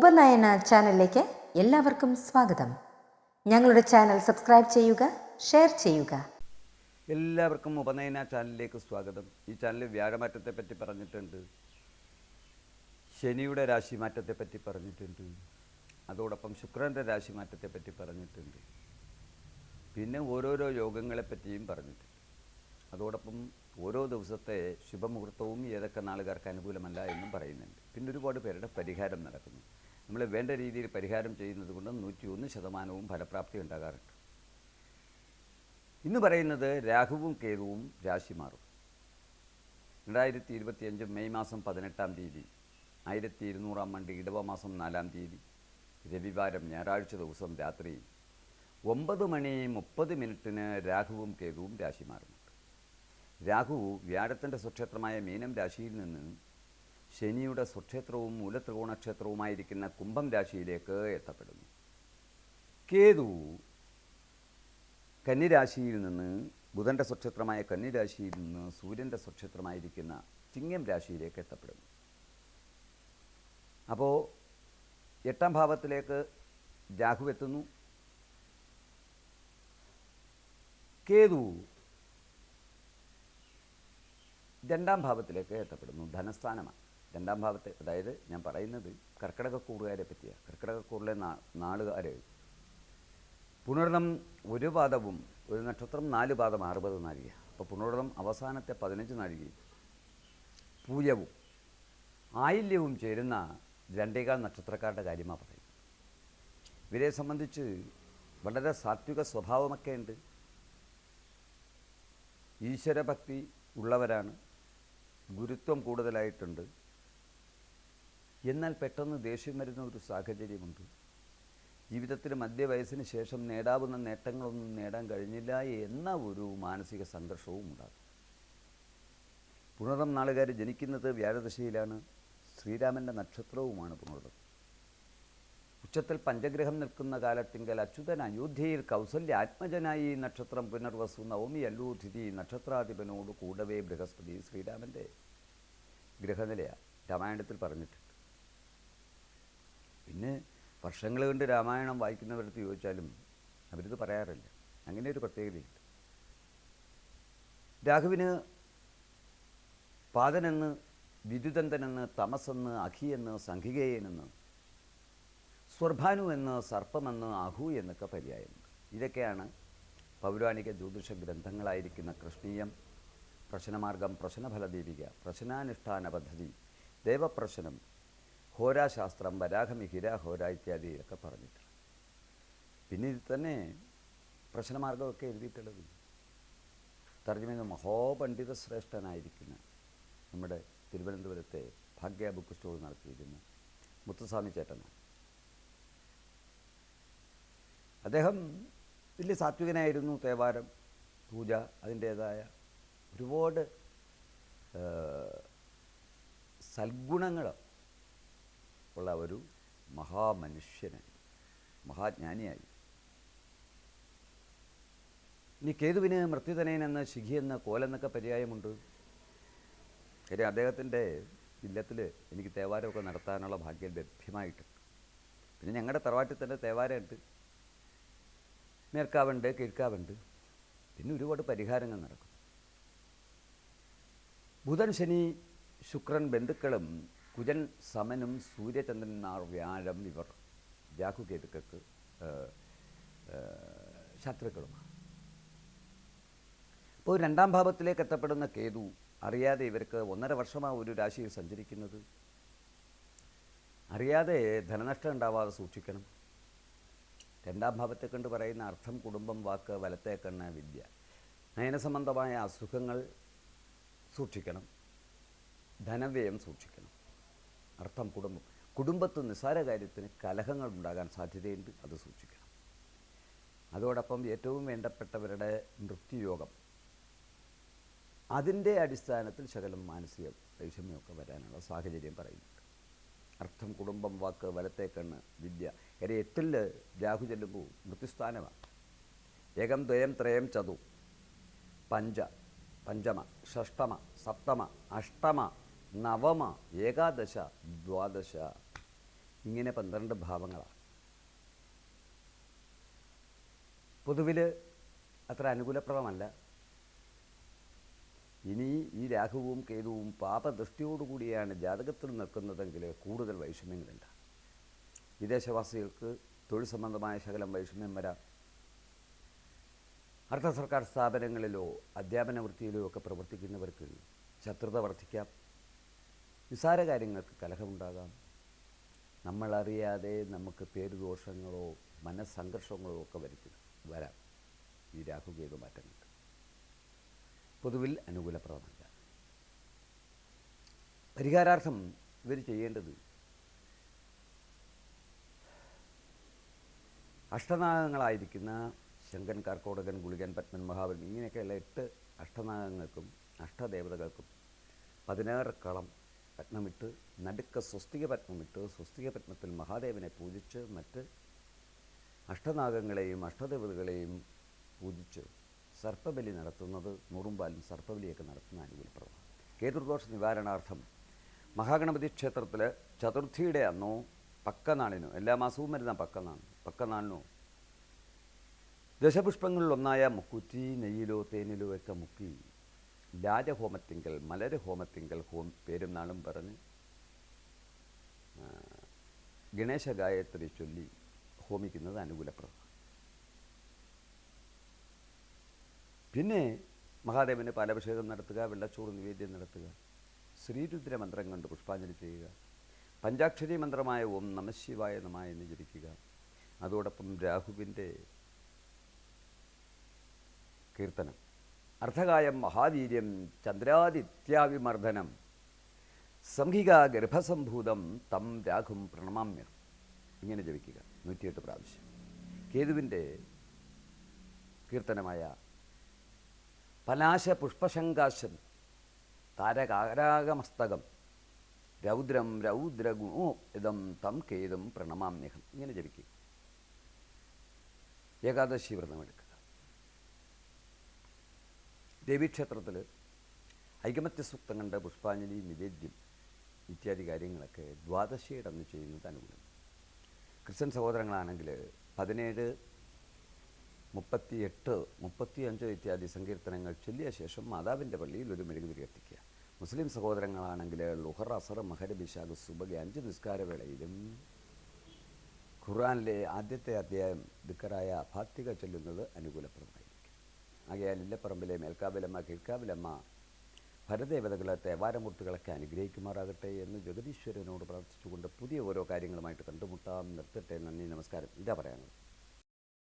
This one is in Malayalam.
ഉപനയന ചാനലിലേക്ക് എല്ലാവർക്കും സ്വാഗതം. ഞങ്ങളുടെ ചാനൽ സബ്സ്ക്രൈബ് ചെയ്യുക ഷെയർ ചെയ്യുക. എല്ലാവർക്കും ഉപനയന ചാനലിലേക്ക് സ്വാഗതം. ഈ ചാനലിൽ വ്യാഴമാറ്റത്തെ പറ്റി പറഞ്ഞിട്ടുണ്ട്. ശനിയുടെ രാശിമാറ്റത്തെ പറ്റി പറഞ്ഞിട്ടുണ്ട്. അതോടൊപ്പം ശുക്രന്റെ രാശിമാറ്റത്തെ പറ്റി പറഞ്ഞിട്ടുണ്ട്. പിന്നെ ഓരോരോ യോഗങ്ങളെ പറ്റിയും പറഞ്ഞിട്ടുണ്ട്. അതോടൊപ്പം ഓരോ ദിവസത്തെ ശുഭമുഹൂർത്തവും ഏതൊക്കെ നാളുകാർക്ക് അനുകൂലമല്ല എന്നും പറയുന്നുണ്ട്. പിന്നെ ഒരുപാട് പേരുടെ പരിഹാരം നടക്കുന്നു. നമ്മൾ വേണ്ട രീതിയിൽ പരിഹാരം ചെയ്യുന്നത് കൊണ്ട് നൂറ്റി ഒന്ന് ശതമാനവും ഫലപ്രാപ്തി ഉണ്ടാകാറുണ്ട്. ഇന്ന് പറയുന്നത് രാഹുവും കേതുവും രാശി മാറും. രണ്ടായിരത്തി ഇരുപത്തിയഞ്ച് മെയ് മാസം പതിനെട്ടാം തീയതി ആയിരത്തി ഇരുന്നൂറാം ആണ്ട് ഇടവ മാസം നാലാം തീയതി രവിവാരം ഞായറാഴ്ച ദിവസം രാത്രി ഒമ്പത് മണി മുപ്പത് മിനിറ്റിന് രാഹുവും കേതുവും രാശി മാറുന്നുണ്ട്. രാഹു വ്യാഴത്തിന്റെ സ്വക്ഷേത്രമായ മീനം രാശിയിൽ നിന്ന് ശനിയുടെ സ്വക്ഷേത്രവും മൂലത്രികോണക്ഷേത്രവുമായിരിക്കുന്ന കുംഭം രാശിയിലേക്ക് എത്തപ്പെടുന്നു. കേതു കന്നിരാശിയിൽ നിന്ന് ബുധന്റെ സ്വക്ഷേത്രമായ കന്നിരാശിയിൽ നിന്ന് സൂര്യന്റെ സ്വക്ഷേത്രമായിരിക്കുന്ന ചിങ്ങം രാശിയിലേക്ക് എത്തപ്പെടുന്നു. അപ്പോൾ എട്ടാം ഭാവത്തിലേക്ക് രാഹു എത്തുന്നു. കേതു രണ്ടാം ഭാവത്തിലേക്ക് എത്തപ്പെടുന്നു. ധനസ്ഥാനമാണ്. രണ്ടാം ഭാവത്തെ അതായത് ഞാൻ പറയുന്നത് കർക്കിടകക്കൂറുകാരെ പറ്റിയാണ് കർക്കിടകക്കൂറിലെ നാ നാളുകാർ പുണർണം ഒരു പാദവും ഒരു നക്ഷത്രം നാല് പാദം അറുപത് നാഴിക അപ്പോൾ പുണർണം അവസാനത്തെ പതിനഞ്ച് നാഴികയും പൂയവും ആയില്യവും ചേരുന്ന രണ്ടേകാൽ നക്ഷത്രക്കാരുടെ കാര്യമാണ് പറയുന്നത്. ഇവരെ സംബന്ധിച്ച് വളരെ സാത്വിക സ്വഭാവമൊക്കെ ഉണ്ട്. ഈശ്വരഭക്തി ഉള്ളവരാണ്. ഗുരുത്വം കൂടുതലായിട്ടുണ്ട്. എന്നാൽ പെട്ടെന്ന് ദേഷ്യം വരുന്ന ഒരു സാഹചര്യമുണ്ട്. ജീവിതത്തിൽ മധ്യവയസ്സിന് ശേഷം നേടാവുന്ന നേട്ടങ്ങളൊന്നും നേടാൻ കഴിഞ്ഞില്ല എന്ന ഒരു മാനസിക സംഘർഷവും ഉണ്ടാകും. പുണർദം നാളുകാർ ജനിക്കുന്നത് വ്യാഴദശയിലാണ്. ശ്രീരാമന്റെ നക്ഷത്രവുമാണ് പുണർദം ഉച്ചത്തിൽ പഞ്ചഗ്രഹം നിൽക്കുന്ന കാലത്തിങ്കൽ അച്യുതൻ അയോധ്യയിൽ കൗസല്യ ആത്മജനായി ഈ നക്ഷത്രം പുനർവസു നവമി അല്ലൂതിഥി നക്ഷത്രാധിപനോട് കൂടവേ ബൃഹസ്പതി ശ്രീരാമന്റെ ഗ്രഹനിലയാണ് രാമായണത്തിൽ പറഞ്ഞിട്ടുണ്ട്. പിന്നെ വർഷങ്ങൾ കൊണ്ട് രാമായണം വായിക്കുന്നവരടുത്ത് ചോദിച്ചാലും അവരിത് പറയാറില്ല. അങ്ങനെ ഒരു പ്രത്യേകതയുണ്ട്. രാഘുവിന് പാതനെന്ന് വിദ്യുതന്തനെന്ന് തമസെന്ന് അഖിയെന്ന് സംഘികേയനെന്ന് സ്വർഭാനു എന്ന് സർപ്പമെന്ന് അഹു എന്നൊക്കെ പര്യായമുണ്ട്. ഇതൊക്കെയാണ് പൗരാണിക ജ്യോതിഷ ഗ്രന്ഥങ്ങളായിരിക്കുന്ന കൃഷ്ണീയം പ്രശ്നമാർഗം പ്രശ്നഫലദീപിക പ്രശ്നാനുഷ്ഠാന പദ്ധതി ദേവപ്രശ്നം ഹോരാശാസ്ത്രം വരാഹമിഹിര ഹോര ഇത്യാദി ഒക്കെ പറഞ്ഞിട്ടുണ്ട് പിന്നെ ഇത് തന്നെ പ്രശ്നമാർഗമൊക്കെ എഴുതിയിട്ടുള്ളത്. തർജമ മഹോപണ്ഡിത ശ്രേഷ്ഠനായിരിക്കുന്ന നമ്മുടെ തിരുവനന്തപുരത്തെ ഭാഗ്യ ബുക്ക് സ്റ്റോർ നടത്തിയിരുന്ന മുത്തുസ്വാമി ചേട്ടനാണ്. അദ്ദേഹം വലിയ സാത്വികനായിരുന്നു തേവാരം പൂജ അതിന്റേതായ ഒരുപാട് സൽഗുണങ്ങൾ ഉള്ള ഒരു മഹാമനുഷ്യനായി മഹാജ്ഞാനിയായി. ഇനി കേതുവിന് മൃത്യുതനയൻ എന്ന ശിഖി എന്ന കോലെന്നൊക്കെ പര്യായമുണ്ട്. കാര്യം അദ്ദേഹത്തിന്റെ ഇല്ലത്തിൽ എനിക്ക് തേവാരമൊക്കെ നടത്താനുള്ള ഭാഗ്യം ലഭ്യമായിട്ടുണ്ട് പിന്നെ ഞങ്ങളുടെ തറവാട്ടിൽ തന്നെ തേവാരമുണ്ട് മേൽക്കാവുണ്ട് കീഴ്ക്കാവുണ്ട്. പിന്നെ ഒരുപാട് പരിഹാരങ്ങൾ നടക്കും. ബുധൻ ശനി ശുക്രൻ ബന്ധുക്കളും കുജൻ സമനും സൂര്യചന്ദ്രനാർ വ്യാഴം ഇവർ. രാഹുകേതുക്കൾക്ക് ശത്രുക്കളുമാണ്. അപ്പോൾ രണ്ടാം ഭാവത്തിലേക്ക് എത്തപ്പെടുന്ന കേതു അറിയാതെ ഇവർക്ക് ഒന്നര വർഷമാണ് ഒരു രാശിയിൽ സഞ്ചരിക്കുന്നത്. അറിയാതെ ധനനഷ്ടം ഉണ്ടാവാതെ സൂക്ഷിക്കണം. രണ്ടാം ഭാവത്തെ കൊണ്ട് പറയുന്ന അർത്ഥം കുടുംബം വാക്ക് വലത്തെ കണ്ണ് വിദ്യ നയനസംബന്ധമായ അസുഖങ്ങൾ സൂക്ഷിക്കണം. ധനവ്യയം സൂക്ഷിക്കണം. അർത്ഥം കുടുംബം കുടുംബത്ത് നിസ്സാര കാര്യത്തിന് കലഹങ്ങൾ ഉണ്ടാകാൻ സാധ്യതയുണ്ട് അത് സൂക്ഷിക്കണം. അതോടൊപ്പം ഏറ്റവും വേണ്ടപ്പെട്ടവരുടെ മൃത്യുയോഗം അതിന്റെ അടിസ്ഥാനത്തിൽ ശകലം മാനസിക വൈഷമ്യമൊക്കെ വരാനുള്ള സാഹചര്യം പറയുന്നുണ്ട്. അർത്ഥം കുടുംബം വാക്ക് വലത്തെ കണ്ണ് വിദ്യ ഇവരെ എട്ടിൽ രാഹു ചെല്ലുമ്പോൾ മൃത്യുസ്ഥാനമാണ് ഏകം ദ്വയം ത്രയം ചതു. പഞ്ച പഞ്ചമ ഷഷ്ടമ സപ്തമ അഷ്ടമ നവമ ഏകാദശ ദ്വാദശ ഇങ്ങനെ പന്ത്രണ്ട് ഭാവങ്ങളാണ് പൊതുവിൽ അത്ര അനുകൂലപ്രദമല്ല ഇനി ഈ രാഹുവും കേതുവും പാപദൃഷ്ടിയോടുകൂടിയാണ് ജാതകത്തിൽ നിൽക്കുന്നതെങ്കിൽ കൂടുതൽ വൈഷമ്യങ്ങളുണ്ട്. വിദേശവാസികൾക്ക് തൊഴിൽ സംബന്ധമായ ശകലം വൈഷമ്യം വരാം. അർദ്ധ സർക്കാർ സ്ഥാപനങ്ങളിലോ അധ്യാപന വൃത്തിയിലോ ഒക്കെ പ്രവർത്തിക്കുന്നവർക്ക് ശത്രുത വർദ്ധിക്കാം. നിസ്സാര കാര്യങ്ങൾക്ക് കലഹമുണ്ടാകാം. നമ്മളറിയാതെ നമുക്ക് പേരുദോഷങ്ങളോ മനസ്സംഘർഷങ്ങളോ ഒക്കെ വരുത്തി വരാം ഈ രാഹുകേതു മാറ്റങ്ങൾക്ക്. പൊതുവിൽ അനുകൂലപ്രദമല്ല പരിഹാരാർത്ഥം ഇവർ ചെയ്യേണ്ടത് അഷ്ടനാഗങ്ങളായിരിക്കുന്ന ശങ്കൻ കാർക്കോടകൻ ഗുളികൻ പത്മൻ മഹാബലൻ ഇങ്ങനെയൊക്കെയുള്ള എട്ട് അഷ്ടനാഗങ്ങൾക്കും അഷ്ടദേവതകൾക്കും പതിനാറ് കളം പത്മമിട്ട് നടുക്ക സ്വസ്തിക പത്മമിട്ട് സ്വസ്തിക പത്മത്തിൽ മഹാദേവനെ പൂജിച്ച് മറ്റ് അഷ്ടനാഗങ്ങളെയും അഷ്ടദേവതകളെയും പൂജിച്ച് സർപ്പബലി നടത്തുന്നത് നൂറുമ്പാലും സർപ്പബലിയൊക്കെ നടത്തുന്ന അനുകൂലപ്രദമാണ് കേതുർദോഷ നിവാരണാർത്ഥം മഹാഗണപതി ക്ഷേത്രത്തിൽ ചതുർത്ഥിയുടെ അന്നോ പക്കനാളിനോ എല്ലാ മാസവും വരുന്ന പക്കനാണ് പക്കനാളിനോ ദശപുഷ്പങ്ങളിലൊന്നായ മുക്കുറ്റി നെയ്യിലോ തേനിലോ ഒക്കെ മുക്കി ലാജഹോമത്തിങ്കൽ മലര് ഹോമത്തിങ്കൽ ഹോം പേരും നാളും പറഞ്ഞ് ഗണേശ ഗായത്രി ചൊല്ലി ഹോമിക്കുന്നത് അനുകൂലപ്രദമാണ് പിന്നെ മഹാദേവന് പാലഭിഷേകം നടത്തുക വെള്ളച്ചോറ് നിവേദ്യം നടത്തുക ശ്രീരുദ്ര മന്ത്രം കൊണ്ട് പുഷ്പാഞ്ജലി ചെയ്യുക പഞ്ചാക്ഷരി മന്ത്രമായ ഓം നമശിവായ നമ എന്ന് ജപിക്കുക. അതോടൊപ്പം രാഹുവിന്റെ കീർത്തനം. അർദ്ധകായം മഹാവീര്യം ചന്ദ്രാദിത്യാവിമർദ്ദനം. സംഹിക ഗർഭസംഭൂതം തം രാഘും പ്രണമാമ്യ. ഇങ്ങനെ ജപിക്കുക നൂറ്റിയെട്ട് പ്രാവശ്യം. കേതുവിന്റെ കീർത്തനമായ പലാശ പുഷ്പശങ്കാശം താരകാരാഗമസ്തകം രൗദ്രം രൗദ്രഗുണോ ഇതം തം കേതും പ്രണമാമ്യഹം. ഇങ്ങനെ ജപിക്കുക. ഏകാദശി വ്രതം എടുക്കുക ദേവീക്ഷേത്രത്തിൽ ഐകമത്യ സൂക്തം കണ്ട പുഷ്പാഞ്ജലി നിവേദ്യം ഇത്യാദി കാര്യങ്ങളൊക്കെ ദ്വാദശിയുടെ അന്ന് ചെയ്യുന്നത് അനുകൂലം. ക്രിസ്ത്യൻ സഹോദരങ്ങളാണെങ്കിൽ പതിനേഴ് മുപ്പത്തി എട്ട് മുപ്പത്തി അഞ്ച് ഇത്യാദി സങ്കീർത്തനങ്ങൾ ചൊല്ലിയ ശേഷം മാതാവിന്റെ പള്ളിയിൽ ഒരു മെഴുകുതിരി എത്തിക്കുക മുസ്ലിം സഹോദരങ്ങളാണെങ്കിൽ ലുഹർ അസർ മഹര ബിഷാഖ് സുബകി അഞ്ച് നിസ്കാരവേളയിലും ഖുർആനിലെ ആദ്യത്തെ അധ്യായം ദിക്കറായ ഫാത്തിക ചൊല്ലുന്നത് അനുകൂലപ്രദമായിരിക്കും ആകയാൽ ഇല്ലപ്പറമ്പിലെ മേൽക്കാവിലമ്മ കീഴ്ക്കാവിലമ്മ ഭരദേവതകളെ തേവാരമൂർത്തികളൊക്കെ അനുഗ്രഹിക്കുമാറാകട്ടെ എന്ന് ജഗദീശ്വരനോട് പ്രാർത്ഥിച്ചുകൊണ്ട് പുതിയ ഓരോ കാര്യങ്ങളുമായിട്ട് കണ്ടുമുട്ടാം. നിർത്തട്ടെ. നന്ദി നമസ്കാരം. ഇതാ പറയാനുള്ളത്.